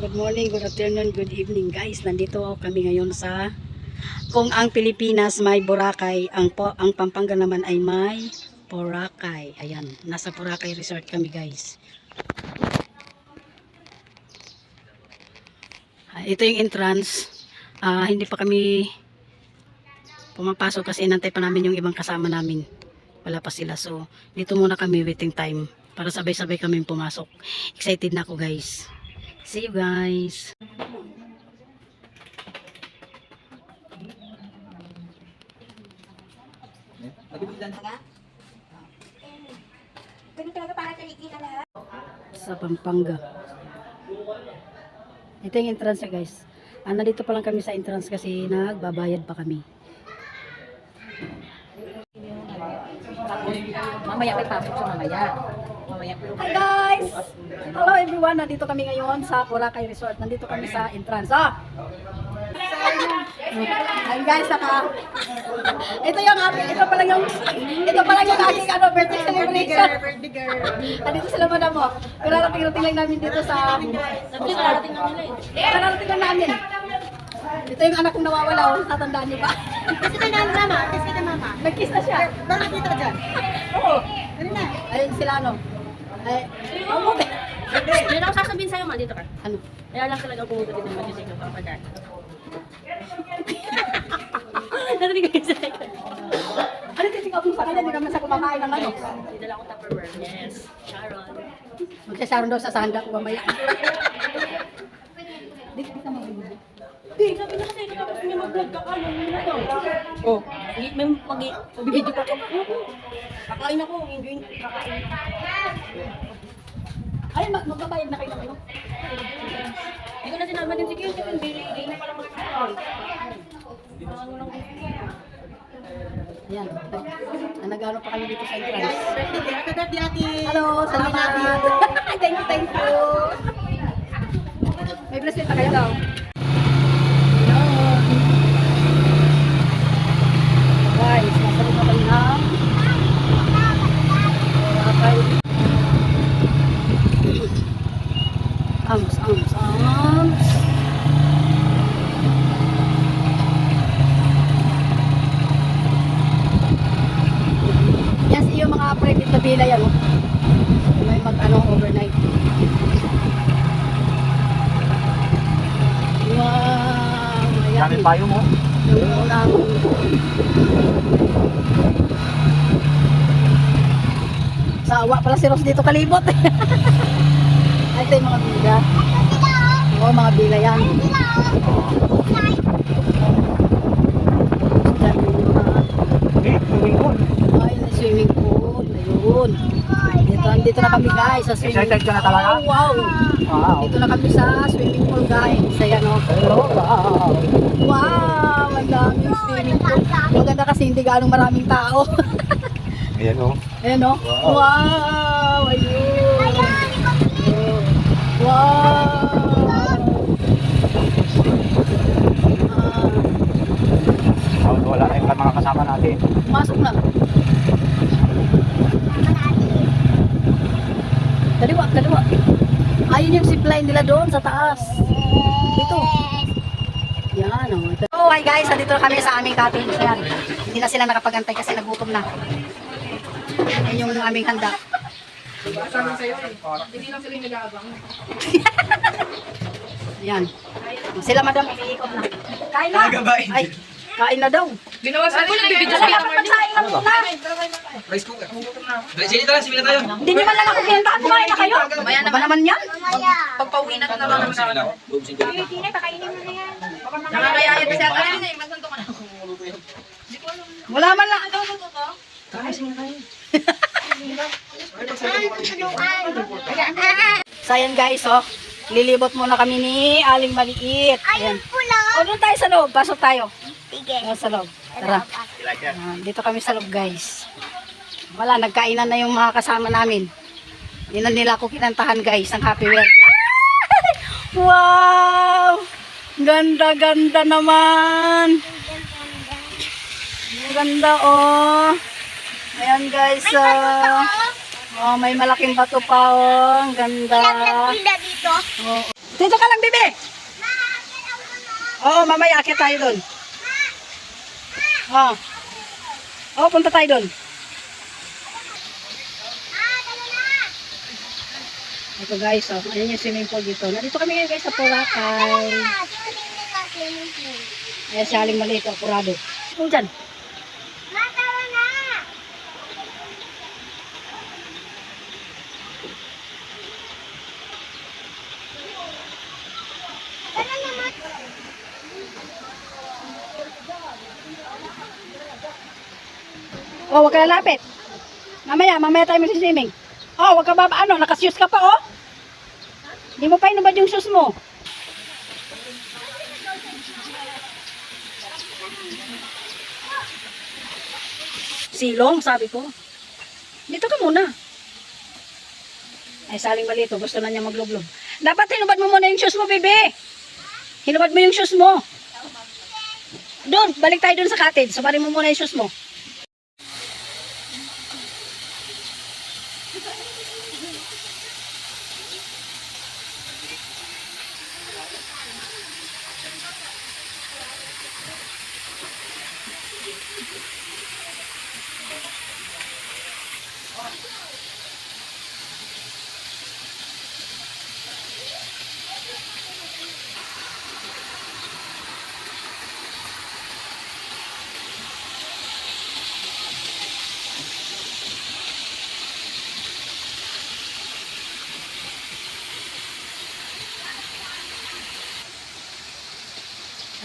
Good morning, good afternoon, good evening guys. Nandito kami ngayon sa kung ang Pilipinas may Boracay, ang po, ang Pampanga naman ay may Boracay. Ayan, nasa Boracay Resort kami guys. Ah, ito yung entrance. Ah, hindi pa kami pumapasok kasi nantay pa namin yung ibang kasama namin. Wala pa sila. So, dito muna kami waiting time para sabay-sabay kami pumasok. Excited na ako guys. See you guys. Sa Pampanga. Ito yung entrance guys. Ah, nandito pa lang kami sa entrance kasi nagbabayad pa kami. Mamaya may pasok sa mamaya. Hi guys! Hello everyone! Nandito kami ngayon sa Boracay Resort. Nandito kami sa entrance. Ah! Ayun guys, saka ito yung ating, ito pa lang yung ito pa lang yung ating ano, birthday celebration. Nandito sila madam mo. Kararating-rating lang namin dito sa Kararating lang namin. Ito yung anak kong nawawala, oh. tatandaan niyo ba? Kasi ka na mama, kasi ka mama. Nag-kiss na siya. Bakit nakita ka dyan? Oo. Ano na? Ayun sila ano. Ay, oh, okay. Yun ang sasabihin sa'yo, ma, dito ka. Ano? Kaya lang talaga pumunta dito mag-isig ka pa dyan. Narinig ko yung sa'yo. Ano titignan mo sa kanya? Hindi naman sa kumakain ng ano. Dala ko Tupperware. Yes. Sharon. Magsasaroon daw sa sanda ko mamaya. Di kita magbibigay. Di, sabi na kasi, tapos may mag-vlog ka ka. Yung na daw. Oh. May may mag video ka. Kakain ako. Enjoy. Kakain. Ay, mag magbabayad na kayo ng ano? Hindi ko na sinama din si Kim. Hindi hindi na pala mag-vlog. Ayan. Ah, Nag-ano pa kami dito sa entrance. Happy birthday, ate. Hello, salamat. thank you, thank you. May bracelet pa kayo daw. Guys, nasa rin kami ng Boracay. Ams, ams, ams. Yan yes, yung mga private na villa yan. May mag ano overnight. Wow! Dami payo mo. Yung unang Sawa pala si Ross dito kalibot. Ito yung mga bila. Oo, mga bila yan. Eh, tuwing ko. ay, na swimming pool. Ayun. Dito, dito na kami guys sa swimming Excited ka na talaga? Oh, wow. Wow. Dito na kami sa swimming pool guys. Ayan o. Oh, wow. Wow! Ang daming swimming pool. Maganda kasi hindi ganong maraming tao. Ayan o. Ayan o. Wow. Wow! Ayun. Wow! Oh, wala na yung mga kasama natin. Masok na. Kaliwa, kaliwa. Ayun yung zipline nila doon sa taas. Dito. Yan o. Oh, hi guys. Nandito na kami sa aming cottage. Yan. Hindi na sila nakapagantay kasi nagutom na. Yan yung aming handa. Yan. Sila madam, umiikot na. Kain na. Ay, kain na daw. Binawasan ko na bibidyo Dapat magsaing na muna. Rice cooker. Sige, tara, simila tayo. Hindi nyo man lang ako pinantaan. Kumain na kayo. Ba naman yan? Pagpauwi na naman naman Sige lang. Bubsing ko. Hindi na, pakainin mo na yan. Nakakayayat kasi ako na eh. Magsanto ka na. Wala man lang. So ayan guys, oh. Lilibot muna kami ni Aling Maliit. Ayan. O doon tayo sa loob. Pasok tayo. Sige. O, sa loob. Tara. Ah, dito kami sa loob guys. Wala, nagkainan na yung mga kasama namin. Hindi na nila ako kinantahan guys ng happy wear. Wow! Ganda-ganda naman. Ganda oh. Ayan guys, oh. Oh, may malaking bato pa oh. Ang ganda. Dito. Oh. Dito ka lang, bibi. Oo, mamaya akit tayo doon. Oo. Oo, punta tayo doon. Ito guys, oh. Ayan yung swimming pool dito. Nandito kami ngayon guys sa Boracay. Ayan si Aling Maliit, oh, Purado. Kung dyan. Oh, wag ka lalapit. Mamaya, mamaya tayo mag-swimming. Oh, wag ka ba, ano, nakashoes ka pa, oh. Hindi mo pa inubad yung shoes mo. Silong, sabi ko. Dito ka muna. Ay, saling malito. Gusto na niya maglublob. Dapat hinubad mo muna yung shoes mo, bebe. Hinubad mo yung shoes mo. Doon, balik tayo doon sa cottage. Sabarin mo muna yung shoes mo.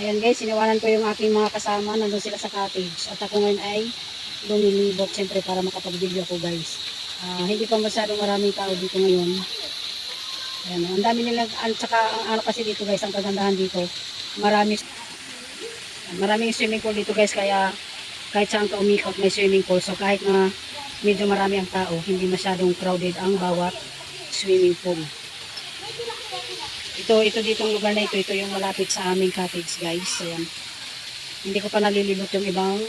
Ayan guys, siniwanan ko yung aking mga kasama. Nandun sila sa cottage. At ako ngayon ay lumilibot siyempre para makapag-video ko guys. Ah, hindi pa masyadong maraming tao dito ngayon. Ayan, ang dami nila, at saka ang ano kasi dito guys, ang kagandahan dito, marami, maraming swimming pool dito guys, kaya kahit saan ka umikot may swimming pool. So kahit na medyo marami ang tao, hindi masyadong crowded ang bawat swimming pool. Ito, ito ditong lugar na ito, ito yung malapit sa aming cottage guys. Ayan. Hindi ko pa nalilibot yung ibang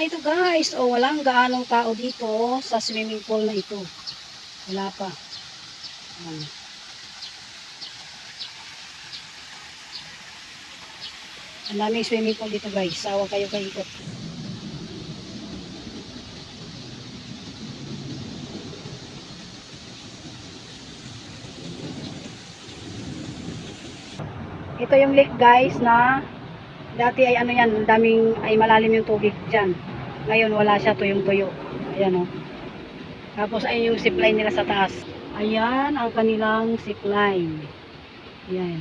Ay, ito guys, oh, walang gaanong tao dito sa swimming pool na ito. Wala pa. Ayan. Ang daming swimming pool dito guys. Sawa kayo kaikot. Ito yung lake guys na Dati ay ano yan, daming ay malalim yung tubig dyan. Ngayon wala siya tuyong tuyo. Ayan o. Tapos ay yung zipline nila sa taas. Ayan ang kanilang zipline. Ayan.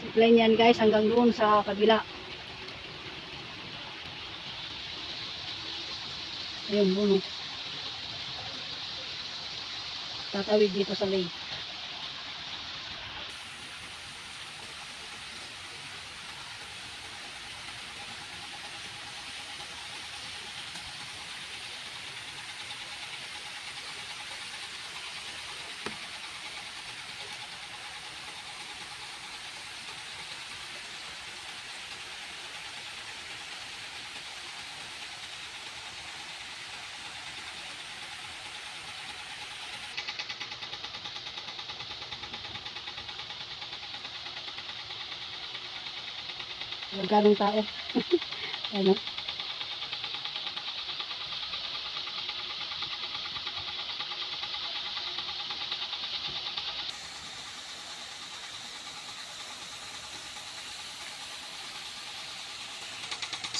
Zipline yan guys hanggang doon sa kabila. Ayun, buno. Tatawid dito sa lake. Magkanong tao. ano?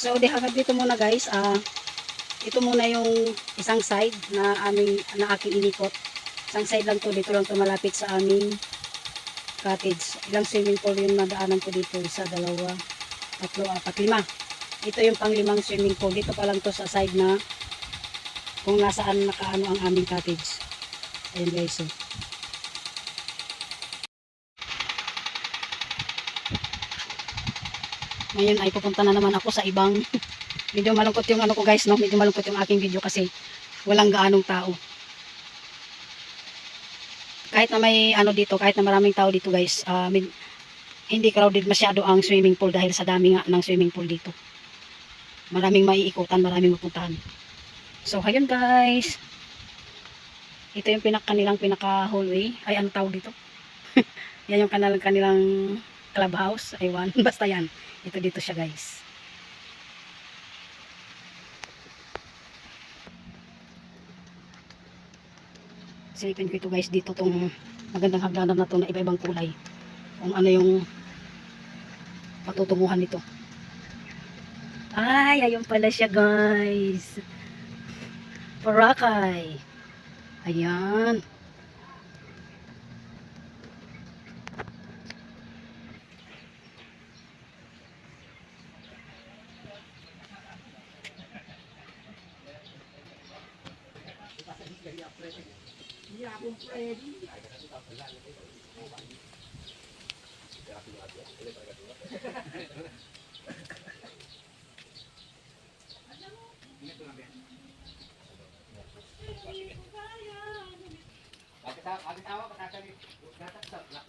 So, di hanggang dito muna guys. Ah, ito muna yung isang side na aming na aking inikot. Isang side lang to dito lang to malapit sa aming cottage. Ilang swimming pool yung nadaanan ko dito. Isa, dalawa, tatlo, apat, lima. Ito yung panglimang swimming pool. Dito pa lang to sa side na kung nasaan nakaano ang aming cottage. Ayan guys. Oh. Ngayon ay pupunta na naman ako sa ibang medyo malungkot yung ano ko guys, no? Medyo malungkot yung aking video kasi walang gaanong tao. Kahit na may ano dito, kahit na maraming tao dito guys, med- hindi crowded masyado ang swimming pool dahil sa dami nga ng swimming pool dito. Maraming maiikutan, maraming mapuntahan. So, ayun guys. Ito yung pinak kanilang pinaka hallway. Ay, ano tawag dito? yan yung kanilang, kanilang clubhouse. Aywan. Basta yan. Ito dito siya guys. Silipin ko ito guys dito tong magandang hagdanan na to na iba-ibang kulay. Kung ano yung patutunguhan nito. Ay, ayun pala siya guys. Boracay. Ayan.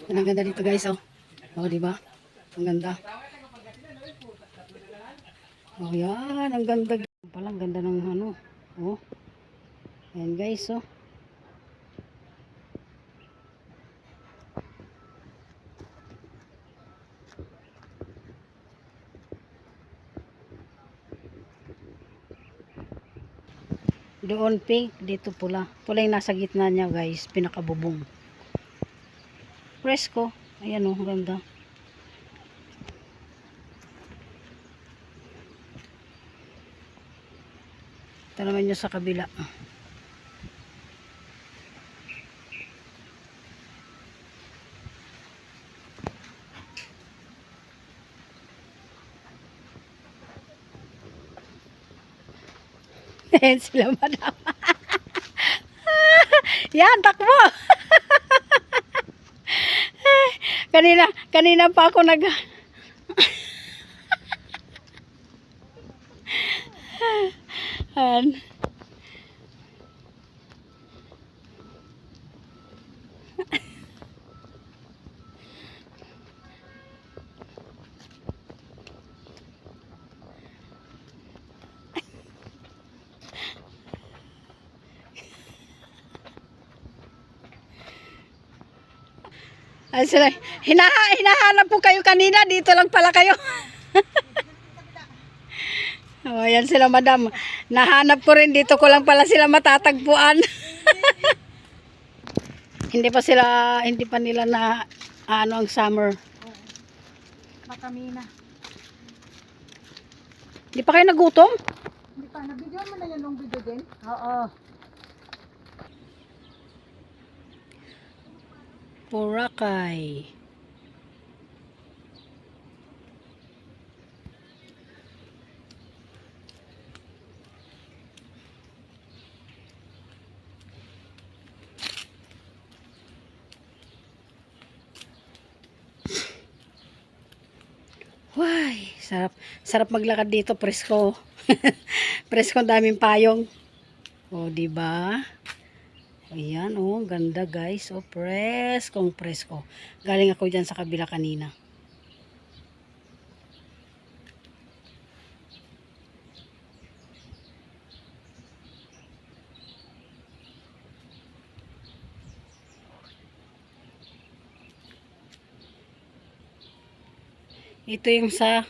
Ang ganda dito guys, oh. Oh, di ba? Ang ganda. Oh, yan. Ang ganda. Pala, ang ganda ng ano. Oh. Ayan guys, oh. Doon pink, dito pula. Pula yung nasa gitna niya guys, pinakabubong. Presko. Ayan oh, ganda. Ito naman nyo sa kabila. Ayan sila madam. Yan, takbo. kanina, kanina pa ako nag... Ayan. Ay, sila, hinaha, hinahanap po kayo kanina, dito lang pala kayo. oh, yan sila madam. Nahanap ko rin, dito ko lang pala sila matatagpuan. hindi pa sila, hindi pa nila na, ano ang summer. Makamina. Hindi pa kayo nagutom? Hindi pa, nabidyo mo na yan nung video din? Oo. Boracay. Why, sarap. Sarap maglakad dito, presko. presko, daming payong. O, di ba? Ayan, oh, ganda guys. Oh, preskong presko. Galing ako dyan sa kabila kanina. Ito yung sa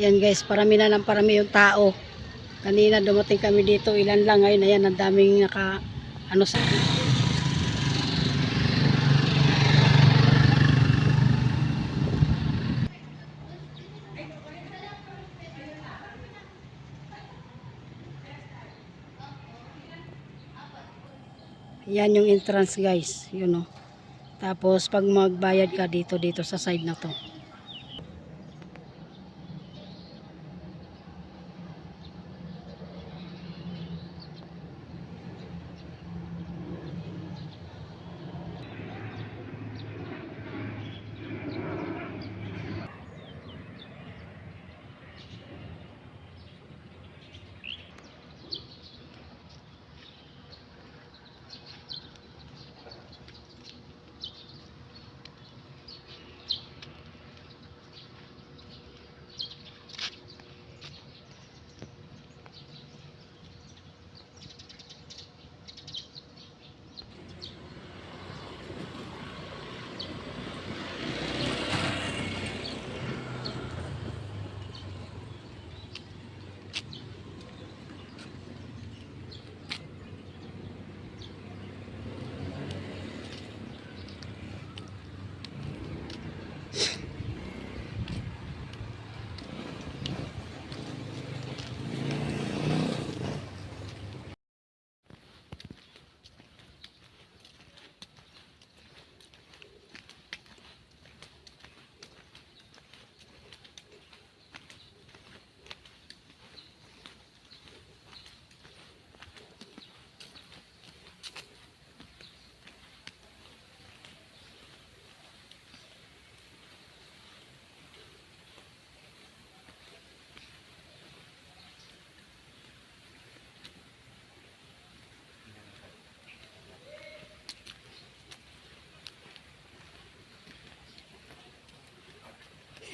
Yan guys, parami na ng parami yung tao. Kanina dumating kami dito, ilan lang ngayon, ayan, ang daming naka, ano sa... Yan yung entrance guys, yun o. Tapos pag magbayad ka dito, dito sa side na to.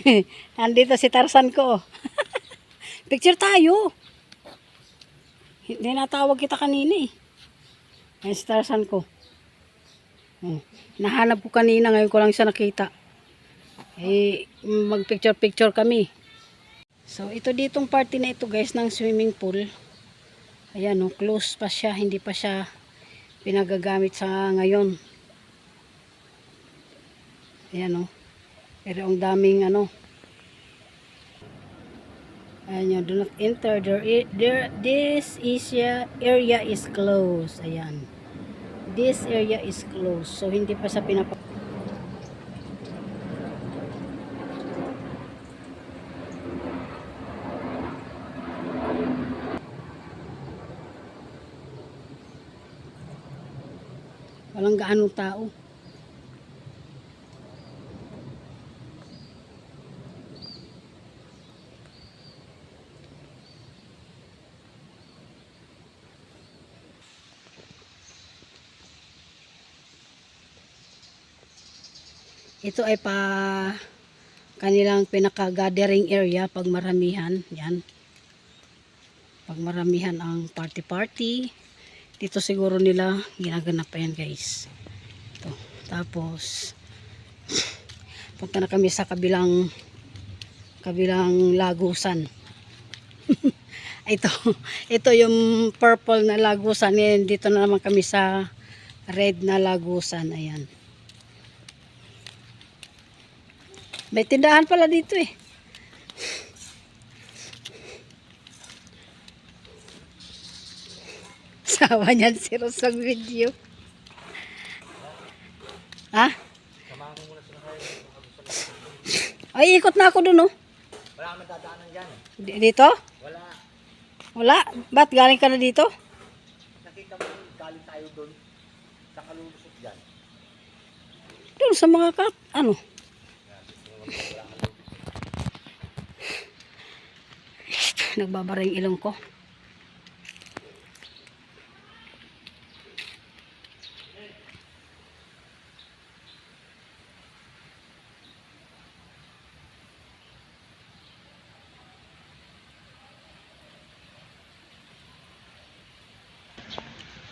Andito si Tarzan ko. Picture tayo. Hindi natawag kita kanina eh. Ayan si Tarzan ko. Hmm. Nahanap ko kanina, ngayon ko lang siya nakita. Eh, mag-picture-picture kami. So, ito ditong party na ito guys ng swimming pool. Ayan o, close pa siya, hindi pa siya pinagagamit sa ngayon. Ayan o. Pero ang daming ano. Ayan yun, do not enter. There, there, this is area is closed. Ayan. This area is closed. So, hindi pa sa pinapa... Walang gaanong tao. Ito ay pa kanilang pinaka-gathering area pag maramihan. Yan. Pag maramihan ang party-party. Dito siguro nila ginaganap pa yan guys. Ito. Tapos punta na kami sa kabilang kabilang lagusan. ito, ito yung purple na lagusan. Ngayon, dito na naman kami sa red na lagusan. Ayan. May tindahan pala dito eh. Sawa niyan si Ros sa video. Ha? Ay, ikot na ako dun oh. Wala kang dadaanan dyan eh. Dito? Wala. Wala. Ba't galing ka na dito? Nakita mo galing tayo doon. Sa kalulusot dyan. Doon sa mga kat, ano? Nagbabara yung ilong ko.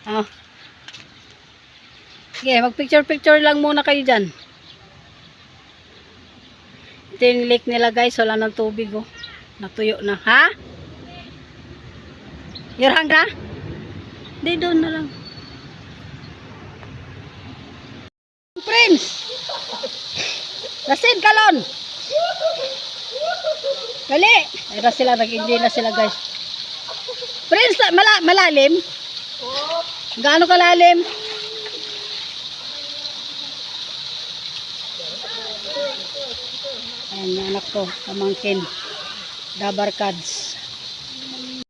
Ah. Sige, mag-picture-picture lang muna kayo dyan. Ito yung lake nila guys, wala ng tubig oh. Natuyo na. Ha? You're hungry? Di doon na lang. Prince! Lasin, kalon! Dali! Ay na sila, nag-enjoy na sila guys. Prince, mala malalim? Gaano kalalim? Ayan, yung anak ko, pamangkin. Dabar Cards.